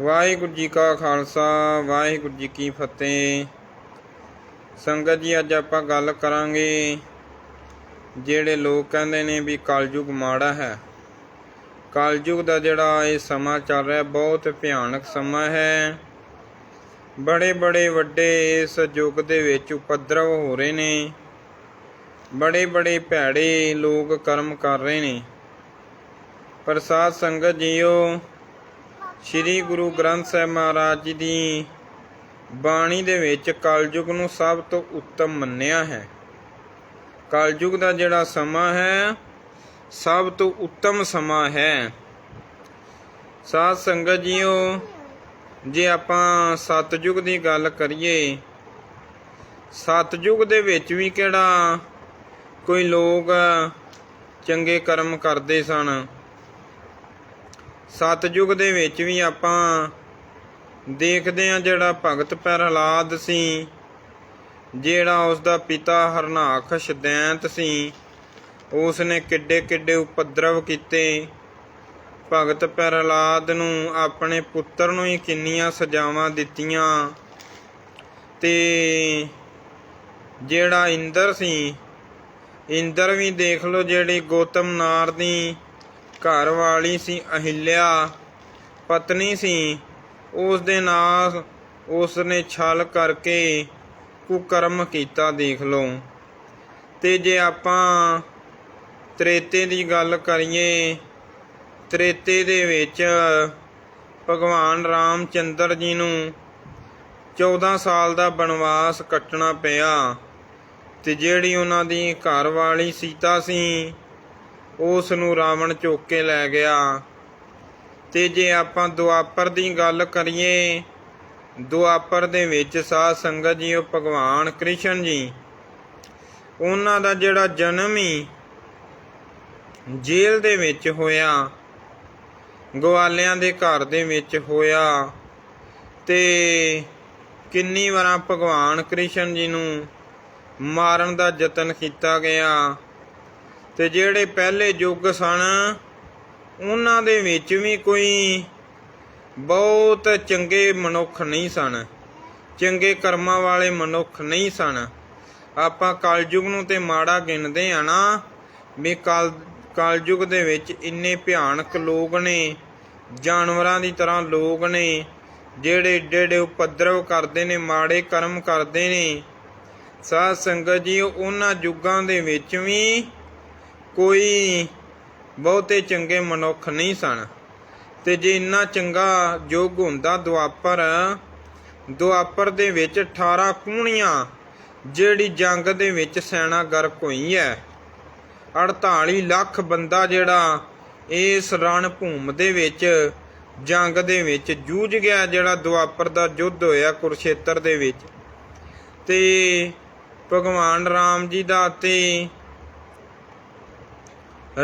ਵਾਹਿਗੁਰੂ ਜੀ ਕਾ ਖਾਲਸਾ, ਵਾਹਿਗੁਰੂ ਜੀ ਕੀ ਫਤਿਹ। ਸੰਗਤ ਜੀ, ਅੱਜ ਆਪਾਂ ਗੱਲ ਕਰਾਂਗੇ ਜਿਹੜੇ ਲੋਕ ਕਹਿੰਦੇ ਨੇ ਵੀ ਕਲਯੁਗ ਮਾੜਾ ਹੈ। ਕਲਯੁਗ ਦਾ ਜਿਹੜਾ ਇਹ ਸਮਾਂ ਚੱਲ ਰਿਹਾ, ਬਹੁਤ ਭਿਆਨਕ ਸਮਾਂ ਹੈ। ਬੜੇ ਬੜੇ ਵੱਡੇ ਇਸ ਯੁੱਗ ਦੇ ਵਿੱਚ ਉਪਦਰਵ ਹੋ ਰਹੇ ਨੇ। ਬੜੇ ਬੜੇ ਭੈੜੇ ਲੋਕ ਕਰਮ ਕਰ ਰਹੇ ਨੇ। ਪ੍ਰਸਾਦ ਸੰਗਤ ਜੀਓ ਸ੍ਰੀ ਗੁਰੂ ਗ੍ਰੰਥ ਸਾਹਿਬ ਮਹਾਰਾਜ ਜੀ ਦੀ ਬਾਣੀ ਦੇ ਵਿੱਚ ਕਲਯੁਗ ਨੂੰ ਸਭ ਤੋਂ ਉੱਤਮ ਮੰਨਿਆ ਹੈ। ਕਲਯੁਗ ਦਾ ਜਿਹੜਾ ਸਮਾਂ ਹੈ, ਸਭ ਤੋਂ ਉੱਤਮ ਸਮਾਂ ਹੈ। ਸਾਧ ਸੰਗਤ ਜੀਓ, ਜੇ ਆਪਾਂ ਸਤਜੁਗ ਦੀ ਗੱਲ ਕਰੀਏ ਸਤਜੁਗ ਦੇ ਵਿੱਚ ਵੀ ਕਿਹੜਾ ਕੋਈ ਲੋਕ ਚੰਗੇ ਕਰਮ ਕਰਦੇ ਸਨ? ਸਤਜੁਗ ਦੇ ਵਿੱਚ ਵੀ ਆਪਾਂ ਦੇਖਦੇ ਆ ਜਿਹੜਾ ਭਗਤ ਪ੍ਰਹਲਾਦ ਸੀ, ਜਿਹੜਾ ਉਸ ਦਾ ਪਿਤਾ ਹਰਨਾਖਸ਼ ਦੈਂਤ ਸੀ ਉਸ ਨੇ ਕਿੱਡੇ ਕਿੱਡੇ ਉਪਦਰਵ ਕੀਤੇ। ਭਗਤ ਪ੍ਰਹਲਾਦ ਨੂੰ ਆਪਣੇ ਪੁੱਤਰ ਨੂੰ ਹੀ ਕਿੰਨੀਆਂ ਸਜ਼ਾਵਾਂ ਦਿੱਤੀਆਂ। ਤੇ ਜਿਹੜਾ ਇੰਦਰ ਸੀ, ਇੰਦਰ ਵੀ ਦੇਖ ਲਓ ਜਿਹੜੀ ਗੋਤਮ ਨਾਰ ਦੀ ਘਰ ਵਾਲੀ ਸੀ ਅਹਿਲਿਆ, ਪਤਨੀ ਸੀ। ਉਸ ਦੇ ਨਾਲ ਉਸ ਨੇ ਛਲ ਕਰਕੇ ਕੁਕਰਮ ਕੀਤਾ, ਦੇਖ ਲਓ। ਤੇ ਜੇ ਆਪਾਂ ਤ੍ਰੇਤੇ ਦੀ ਗੱਲ ਕਰੀਏ, ਤ੍ਰੇਤੇ ਦੇ ਵਿੱਚ ਭਗਵਾਨ ਰਾਮਚੰਦਰ ਜੀ ਨੂੰ 14 ਸਾਲ ਦਾ ਬਨਵਾਸ ਕੱਟਣਾ ਪਿਆ ਤੇ ਜਿਹੜੀ ਉਹਨਾਂ ਦੀ ਘਰ ਵਾਲੀ ਸੀਤਾ ਸੀ ਉਸ ਨੂੰ ਰਾਵਣ ਚੁੱਕ ਕੇ ਲੈ ਗਿਆ। ਤੇ ਜੇ ਆਪਾਂ ਦੁਆਪਰ ਦੀ ਗੱਲ ਕਰੀਏ, ਦੁਆਪਰ ਦੇ ਵਿੱਚ ਸਾਧ ਸੰਗਤ ਜੀ, ਉਹ ਭਗਵਾਨ ਕ੍ਰਿਸ਼ਨ ਜੀ, ਉਹਨਾਂ ਦਾ ਜਿਹੜਾ ਜਨਮ ਹੀ ਜੇਲ੍ਹ ਦੇ ਵਿੱਚ ਹੋਇਆ, ਗਵਾਲਿਆਂ ਦੇ ਘਰ ਦੇ ਵਿੱਚ ਹੋਇਆ। ਤੇ ਕਿੰਨੀ ਵਾਰਾਂ ਭਗਵਾਨ ਕ੍ਰਿਸ਼ਨ ਜੀ ਨੂੰ ਮਾਰਨ ਦਾ ਯਤਨ ਕੀਤਾ ਗਿਆ। ਤੇ ਜਿਹੜੇ ਪਹਿਲੇ ਯੁੱਗ ਸਨ, ਉਹਨਾਂ ਦੇ ਵਿੱਚ ਵੀ ਕੋਈ ਬਹੁਤ ਚੰਗੇ ਮਨੁੱਖ ਨਹੀਂ ਸਨ। ਚੰਗੇ ਕਰਮਾਂ ਵਾਲੇ ਮਨੁੱਖ ਨਹੀਂ ਸਨ। ਆਪਾਂ ਕਲਯੁਗ ਨੂੰ ਤੇ ਮਾੜਾ ਗਿਣਦੇ ਆ ਨਾ, ਵੀ ਕਲ, ਕਲਯੁਗ ਦੇ ਵਿੱਚ ਇੰਨੇ ਭਿਆਨਕ ਲੋਕ ਨੇ, ਜਾਨਵਰਾਂ ਦੀ ਤਰ੍ਹਾਂ ਲੋਕ ਨੇ, ਜਿਹੜੇ ਏਡੇ ਏਡੇ ਉਪਦਰਵ ਕਰਦੇ ਨੇ, ਮਾੜੇ ਕਰਮ ਕਰਦੇ ਨੇ। ਸਾਧ ਸੰਗਤ ਜੀ, ਉਹਨਾਂ ਯੁੱਗਾਂ ਦੇ ਵਿੱਚ ਵੀ ਕੋਈ ਬਹੁਤੇ ਚੰਗੇ ਮਨੁੱਖ ਨਹੀਂ ਸਨ। ਤੇ ਜੇ ਇੰਨਾ ਚੰਗਾ ਯੁੱਗ ਹੁੰਦਾ ਦੁਆਪਰ ਦੁਆਪਰ ਦੇ ਵਿੱਚ 18 ਕੂਣੀਆਂ ਜਿਹੜੀ ਜੰਗ ਦੇ ਵਿੱਚ ਸੈਨਾ ਗਰਕ ਹੋਈ ਹੈ 48 ਲੱਖ ਬੰਦਾ ਜਿਹੜਾ ਇਸ ਰਣ ਭੂਮ ਦੇ ਵਿੱਚ, ਜੰਗ ਦੇ ਵਿੱਚ ਜੂਝ ਗਿਆ, ਜਿਹੜਾ ਦੁਆਪਰ ਦਾ ਯੁੱਧ ਹੋਇਆ ਕੁਰਸ਼ੇਤਰ ਦੇ ਵਿੱਚ। ਤੇ ਭਗਵਾਨ ਰਾਮ ਜੀ ਦਾ ਤੇ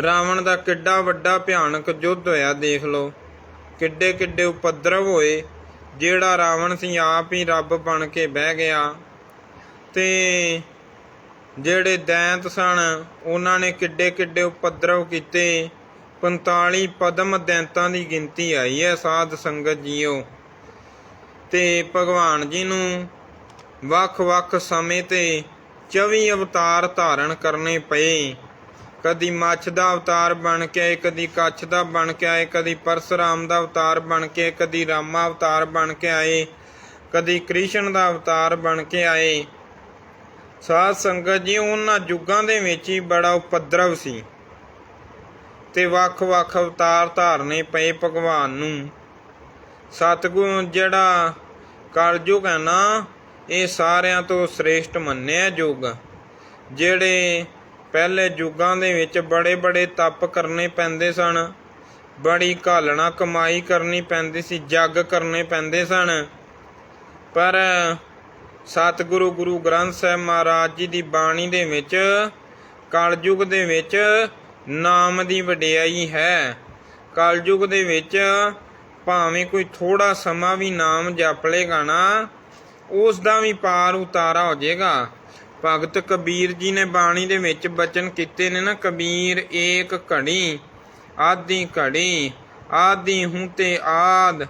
ਰਾਵਣ ਦਾ ਕਿੱਡਾ ਵੱਡਾ ਭਿਆਨਕ ਯੁੱਧ ਹੋਇਆ, ਦੇਖ ਲਓ। ਕਿੱਡੇ ਕਿੱਡੇ ਉਪਦਰਵ ਹੋਏ, ਜਿਹੜਾ ਰਾਵਣ ਸੀ ਆਪ ਹੀ ਰੱਬ ਬਣ ਕੇ ਬਹਿ ਗਿਆ। ਤੇ ਜਿਹੜੇ ਦੈਂਤ ਸਨ, ਉਹਨਾਂ ਨੇ ਕਿੱਡੇ ਕਿੱਡੇ ਉਪਦਰਵ ਕੀਤੇ। 45 ਪਦਮ ਦੈਂਤਾਂ ਦੀ ਗਿਣਤੀ ਆਈ ਹੈ, ਸਾਧ ਸੰਗਤ ਜੀਓ। ਤੇ ਭਗਵਾਨ ਜੀ ਨੂੰ ਵੱਖ-ਵੱਖ ਸਮੇਂ ਤੇ 24 ਅਵਤਾਰ ਧਾਰਨ ਕਰਨੇ ਪਏ। ਕਦੀ ਮੱਛ ਦਾ ਅਵਤਾਰ ਬਣ ਕੇ ਆਏ ਕਦੀ ਕੱਛ ਦਾ ਬਣ ਕੇ ਆਏ, ਕਦੀ ਪਰਸਰਾਮ ਦਾ ਅਵਤਾਰ ਬਣ ਕੇ, ਕਦੀ ਰਾਮਾ ਅਵਤਾਰ ਬਣ ਕੇ ਆਏ, ਕਦੀ ਕ੍ਰਿਸ਼ਨ ਦਾ ਅਵਤਾਰ ਬਣ ਕੇ ਆਏ। ਸਾਧ ਸੰਗਤ ਜੀ, ਉਹਨਾਂ ਯੁੱਗਾਂ ਦੇ ਵਿੱਚ ਹੀ ਬੜਾ ਉਪਦਰਵ ਸੀ ਤੇ ਵੱਖ-ਵੱਖ ਅਵਤਾਰ ਧਾਰਨੇ ਪਏ ਭਗਵਾਨ ਨੂੰ। ਸਤਿਗੁਰੂ ਜਿਹੜਾ ਕਲਯੁਗ ਹੈ ਨਾ, ਇਹ ਸਾਰਿਆਂ ਤੋਂ ਸ੍ਰੇਸ਼ਟ ਮੰਨਿਆ ਯੁੱਗ ਜਿਹੜੇ ਪਹਿਲੇ ਯੁੱਗਾਂ ਦੇ ਵਿੱਚ ਬੜੇ ਬੜੇ ਤਪ ਕਰਨੇ ਪੈਂਦੇ ਸਨ। ਬੜੀ ਘਾਲਣਾ ਕਮਾਈ ਕਰਨੀ ਪੈਂਦੀ ਸੀ, ਜੱਗ ਕਰਨੇ ਪੈਂਦੇ ਸਨ। ਪਰ ਸਤਿਗੁਰੂ ਗੁਰੂ ਗ੍ਰੰਥ ਸਾਹਿਬ ਮਹਾਰਾਜ ਜੀ ਦੀ ਬਾਣੀ ਦੇ ਵਿੱਚ, ਕਲਯੁਗ ਦੇ ਵਿੱਚ ਨਾਮ ਦੀ ਵਡਿਆਈ ਹੈ। ਕਲਯੁਗ ਦੇ ਵਿੱਚ ਭਾਵੇਂ ਕੋਈ ਥੋੜਾ ਸਮਾਂ ਵੀ ਨਾਮ ਜਪ ਲੇਗਾ ਨਾ ਉਸ ਦਾ ਵੀ ਪਾਰ ਉਤਾਰਾ ਹੋ ਜਾਏਗਾ। ਭਗਤ ਕਬੀਰ ਜੀ ਨੇ ਬਾਣੀ ਦੇ ਵਿੱਚ ਬਚਨ ਕੀਤੇ ਨੇ ਨਾ, ਕਬੀਰ ਏਕ ਘੜੀ, ਆਦੀ ਘੜੀ, ਆਦੀ ਹੂੰ ਤੇ ਆਦ,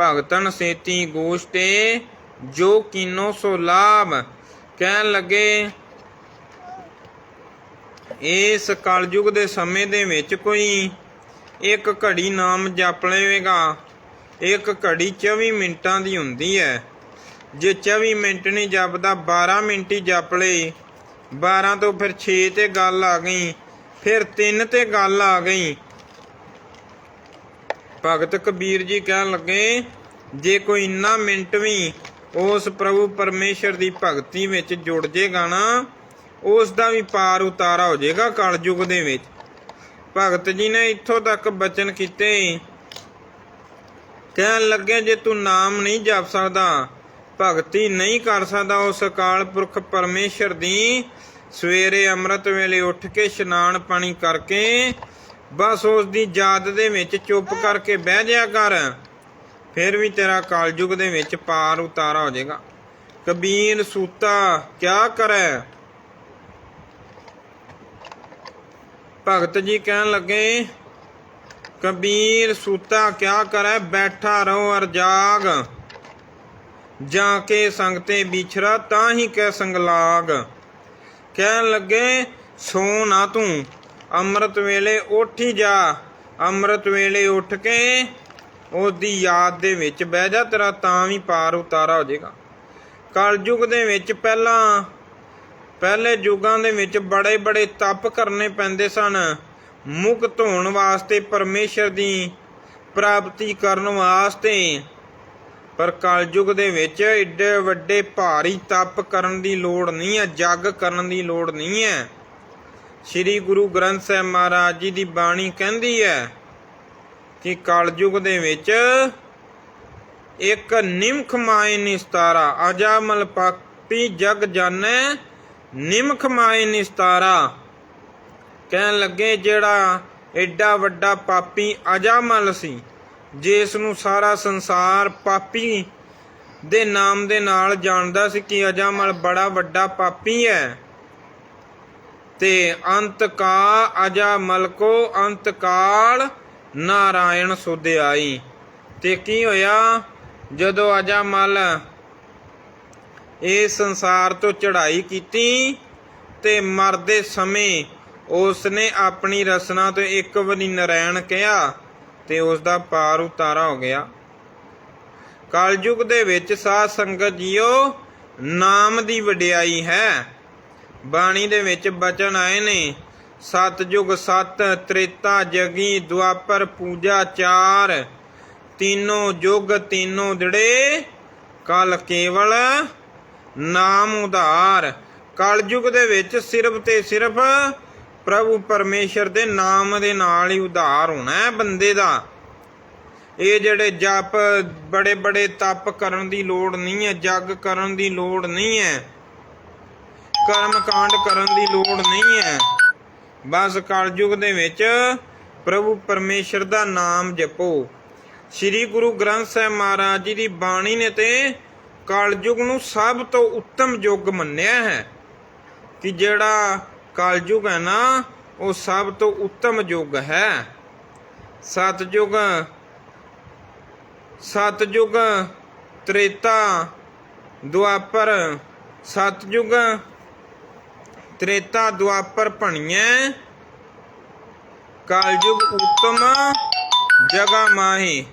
ਭਗਤਨ ਸੇਤੀ ਗੋਸ਼ਟੇ, ਜੋ ਕਿਨੋ ਸੋ ਲਾਭ। ਕਹਿਣ ਲੱਗੇ, ਇਸ ਕਲਯੁਗ ਦੇ ਸਮੇਂ ਦੇ ਵਿੱਚ ਕੋਈ ਇੱਕ ਘੜੀ ਨਾਮ ਜਪ ਲਵੇਗਾ। ਇੱਕ ਘੜੀ 24 ਮਿੰਟਾਂ ਦੀ ਹੁੰਦੀ ਹੈ। ਜੇ 24 ਮਿੰਟ ਨਹੀਂ ਜਪਦਾ 12 ਮਿੰਟ ਹੀ ਜਪ ਲਏ 12 ਤੋਂ ਫਿਰ 6 ਤੇ ਗੱਲ ਆ ਗਈ। ਫਿਰ 3 ਤੇ ਗੱਲ ਆ ਗਈ। ਭਗਤ ਕਬੀਰ ਜੀ ਕਹਿਣ ਲੱਗੇ, ਜੇ ਕੋਈ ਇੰਨਾ ਮਿੰਟ ਵੀ ਉਸ ਪ੍ਰਭੂ ਪਰਮੇਸ਼ਰ ਦੀ ਭਗਤੀ ਵਿੱਚ ਜੁੜ ਜੇਗਾ ਨਾ, ਉਸ ਦਾ ਵੀ ਪਾਰ ਉਤਾਰਾ ਹੋ ਜਾਏਗਾ ਕਲਯੁਗ ਦੇ ਵਿੱਚ। ਭਗਤ ਜੀ ਨੇ ਇੱਥੋਂ ਤੱਕ ਬਚਨ ਕੀਤੇ। ਕਹਿਣ ਲੱਗੇ, ਜੇ ਤੂੰ ਨਾਮ ਨਹੀਂ ਜਪ ਸਕਦਾ ਭਗਤੀ ਨਹੀਂ ਕਰ ਸਕਦਾ ਉਸ ਅਕਾਲ ਪੁਰਖ ਪਰਮੇਸ਼ਰ ਦੀ ਸਵੇਰੇ ਅੰਮ੍ਰਿਤ ਵੇਲੇ ਉੱਠ ਕੇ ਇਸ਼ਨਾਨ ਪਾਣੀ ਕਰਕੇ ਬਸ ਉਸ ਦੀ ਯਾਦ ਦੇ ਵਿੱਚ ਚੁੱਪ ਕਰਕੇ ਬਹਿ ਜਾ ਕਰ। ਫਿਰ ਵੀ ਤੇਰਾ ਕਲਯੁਗ ਦੇ ਵਿੱਚ ਪਾਰ ਉਤਾਰਾ ਹੋ ਜਾਏਗਾ। ਕਬੀਰ ਸੂਤਾ, ਕਿਆ ਕਰੈ? ਭਗਤ ਜੀ ਕਹਿਣ ਲੱਗੇ, ਕਬੀਰ ਸੂਤਾ, ਕਿਆ ਕਰੈ? ਬੈਠਾ ਰਹੋ ਅਰ ਜਾਗ। ਜਾ ਕੇ ਸੰਗਤੇ ਵਿਛਰਾ ਤਾਂ ਹੀ ਕਹਿ ਸੰਗ ਲਾਗ ਕਹਿਣ ਲੱਗੇ, ਸੋ ਨਾ ਤੂੰ, ਅੰਮ੍ਰਿਤ ਵੇਲੇ ਉੱਠ ਜਾ। ਅੰਮ੍ਰਿਤ ਵੇਲੇ ਉੱਠ ਕੇ ਉਹਦੀ ਯਾਦ ਦੇ ਵਿੱਚ ਬਹਿ ਜਾ, ਤੇਰਾ ਤਾਂ ਵੀ ਪਾਰ ਉਤਾਰਾ ਹੋ ਜਾਏਗਾ। ਕਲਯੁਗ ਦੇ ਵਿੱਚ ਪਹਿਲਾਂ, ਪਹਿਲੇ ਯੁੱਗਾਂ ਦੇ ਵਿੱਚ ਬੜੇ ਬੜੇ ਤਪ ਕਰਨੇ ਪੈਂਦੇ ਸਨ। ਮੁਕਤ ਹੋਣ ਵਾਸਤੇ ਪਰਮੇਸ਼ਰ ਦੀ ਪ੍ਰਾਪਤੀ ਕਰਨ ਵਾਸਤੇ ਪਰ ਕਲਯੁਗ ਦੇ ਵਿੱਚ ਏਡੇ ਵੱਡੇ ਭਾਰੀ ਤਪ ਕਰਨ ਦੀ ਲੋੜ ਨਹੀਂ ਹੈ, ਜਗ ਕਰਨ ਦੀ ਲੋੜ ਨਹੀਂ ਹੈ। ਸ੍ਰੀ ਗੁਰੂ ਗ੍ਰੰਥ ਸਾਹਿਬ ਮਹਾਰਾਜ ਜੀ ਦੀ ਬਾਣੀ ਕਹਿੰਦੀ ਹੈ ਕਿ ਕਲਯੁਗ ਦੇ ਵਿੱਚ ਇੱਕ ਨਿਮਖ ਮਾਇ ਨਿਸਤਾਰਾ, ਅਜਾਮਲ ਪਾਪੀ ਜਗ ਜਾਣੈ, ਨਿਮਖ ਮਾਇ ਨਿਸਤਾਰਾ। ਕਹਿਣ ਲੱਗੇ ਜਿਹੜਾ ਐਡਾ ਵੱਡਾ ਪਾਪੀ ਅਜਾਮਲ ਸੀ ਜਿਸ ਨੂੰ ਸਾਰਾ ਸੰਸਾਰ ਪਾਪੀ ਦੇ ਨਾਮ ਦੇ ਨਾਲ ਜਾਣਦਾ ਸੀ ਕਿ ਅਜਾਮਲ ਬੜਾ ਵੱਡਾ ਪਾਪੀ ਹੈ, ਤੇ ਅੰਤ ਕਾ ਅਜਾਮਲ ਕੋ ਅੰਤ ਕਾਲ ਨਾਰਾਇਣ ਸੁਧ ਤੇ ਕੀ ਹੋਇਆ? ਜਦੋਂ ਅਜਾਮਲ ਇਹ ਸੰਸਾਰ ਤੋਂ ਚੜ੍ਹਾਈ ਕੀਤੀ ਤੇ ਮਰਦੇ ਸਮੇਂ ਉਸ ਨੇ ਆਪਣੀ ਰਸਨਾ ਤੋਂ ਇੱਕ ਵਾਰੀ ਨਰਾਇਣ ਕਿਹਾ। ਤੇ ਉਸ ਦਾ ਪਾਰ ਉਤਾਰਾ ਹੋ ਗਿਆ। ਕਲਯੁਗ ਦੇ ਵਿੱਚ ਸਾਧ ਸੰਗਤ ਜੀਓ, ਨਾਮ ਦੀ ਵਡਿਆਈ ਹੈ। ਬਾਣੀ ਦੇ ਵਿੱਚ ਬਚਨ ਆਏ ਨੇ ਸਤਜੁਗ ਸਤ, ਤ੍ਰੇਤਾ ਜਗੀ, ਦੁਆਪਰ ਪੂਜਾ ਚਾਰ, ਤੀਨੋ ਯੁਗ ਤੀਨੋ ਦੜੇ ਕਲ ਕੇਵਲ ਨਾਮ ਉਧਾਰ। ਕਲਯੁਗ ਦੇ ਵਿੱਚ ਸਿਰਫ ਤੇ ਸਿਰਫ ਪ੍ਰਭੂ ਪਰਮੇਸ਼ਰ ਦੇ ਨਾਮ ਦੇ ਨਾਲ ਹੀ ਉਧਾਰ ਹੋਣਾ ਹੈ ਬੰਦੇ ਦਾ। ਇਹ ਜਿਹੜੇ ਜਪ ਬੜੇ ਬੜੇ ਤਪ ਕਰਨ ਦੀ ਲੋੜ ਨਹੀਂ ਹੈ, ਜਗ ਕਰਨ ਦੀ ਲੋੜ ਨਹੀਂ ਹੈ, ਕਰਮ ਕਾਂਡ ਕਰਨ ਦੀ ਲੋੜ ਨਹੀਂ ਹੈ। ਬਸ ਕਲਯੁਗ ਦੇ ਵਿੱਚ ਪ੍ਰਭੂ ਪਰਮੇਸ਼ਰ ਦਾ ਨਾਮ ਜਪੋ। ਸ੍ਰੀ ਗੁਰੂ ਗ੍ਰੰਥ ਸਾਹਿਬ ਮਹਾਰਾਜ ਜੀ ਦੀ ਬਾਣੀ ਨੇ ਤੇ ਕਲਯੁਗ ਨੂੰ ਸਭ ਤੋਂ ਉੱਤਮ ਯੁੱਗ ਮੰਨਿਆ ਹੈ ਕਿ ਜਿਹੜਾ ਕਲਯੁਗ ਹੈ ਨਾ, ਉਹ ਸਭ ਤੋਂ ਉੱਤਮ ਯੁੱਗ ਹੈ। ਸਤਜੁਗ ਸਤਯੁਗ, ਤ੍ਰੇਤਾ, ਦੁਆਪਰ ਸਤਜੁਗ ਤ੍ਰੇਤਾ, ਦੁਆਪਰ ਭਣੀਐ। ਕਲਯੁਗ ਉੱਤਮ ਜਗਾ ਮਾਹੀ।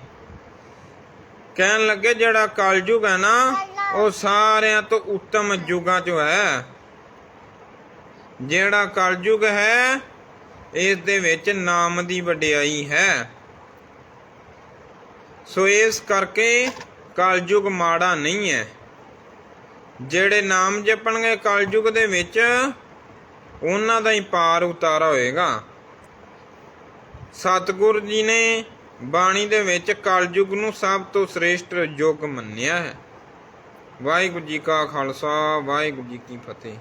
ਕਹਿਣ ਲੱਗੇ ਜਿਹੜਾ ਕਲਯੁਗ ਹੈ ਨਾ, ਉਹ ਸਾਰਿਆਂ ਤੋਂ ਉੱਤਮ ਯੁਗਾਂ ਚੋਂ ਹੈ। ਜਿਹੜਾ ਕਲਯੁਗ ਹੈ, ਇਸ ਦੇ ਵਿੱਚ ਨਾਮ ਦੀ ਵਡਿਆਈ ਹੈ। ਸੋ ਇਸ ਕਰਕੇ ਕਲਯੁਗ ਮਾੜਾ ਨਹੀਂ ਹੈ। ਜਿਹੜੇ ਨਾਮ ਜਪਣਗੇ ਕਲਯੁਗ ਦੇ ਵਿੱਚ, ਉਹਨਾਂ ਦਾ ਹੀ ਪਾਰ ਉਤਾਰਾ ਹੋਏਗਾ। ਸਤਿਗੁਰ ਜੀ ਨੇ ਬਾਣੀ ਦੇ ਵਿੱਚ ਕਲਯੁਗ ਨੂੰ ਸਭ ਤੋਂ ਸ੍ਰੇਸ਼ਟ ਯੁੱਗ ਮੰਨਿਆ ਹੈ। ਵਾਹਿਗੁਰੂ ਜੀ ਕਾ ਖਾਲਸਾ, ਵਾਹਿਗੁਰੂ ਜੀ ਕੀ ਫਤਿਹ।